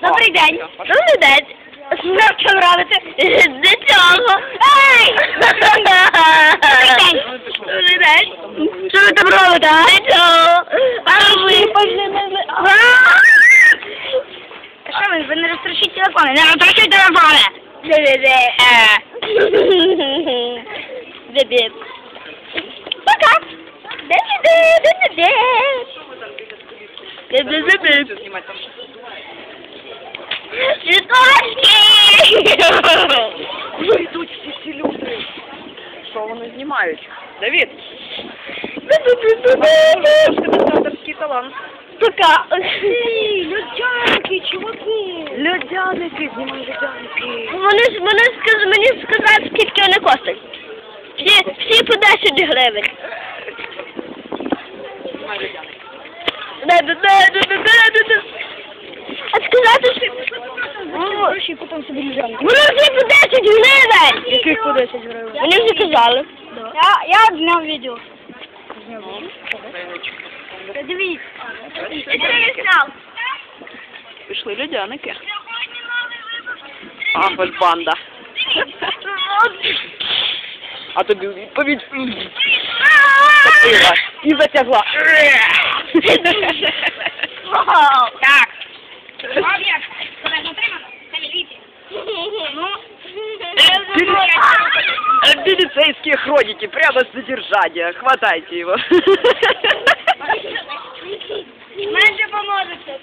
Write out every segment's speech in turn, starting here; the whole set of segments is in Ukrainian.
Добрий день. Добрий день. Що робите? До цього. Ей! Добрий день. Добрий день. Що ви там робите? До цього. А ви Що ви, ви не розтрощіть телефони? Не розтрощіть телефони. Де-де-де. Де-де. Пока. Знімають? Давід, авторський талант. Пока. Людяники, чуваки. Людяники, знімай людяники. Вони, ж- вони сказ, мені сказали, скільки вони коштують. Всі, всі по 10 гривень. Знімай людяники. Да-да-да-да-да-да-да. А сказати, що... Гроші потім собі людяники. Вони всі по 10 гривень. Яких по 10 гривень? Вони вже казали. Я, я зняв відео. Дивіться. Я зняв. Пішли людяники. А, ось банда. А тобі відповідь Пила. і затягла. Так. Ну. Милицейские хроники, прямо с задержания. Хватайте его. Менше поможете.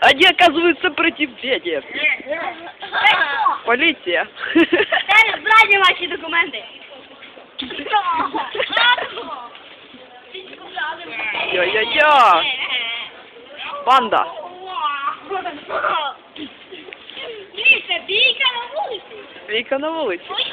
Они оказывают сопротивление. Полиция. Це зрадні ваші документи. Йо-йо-йо. Банда. Дивіться, бійка. Віка на вулиці. Ой.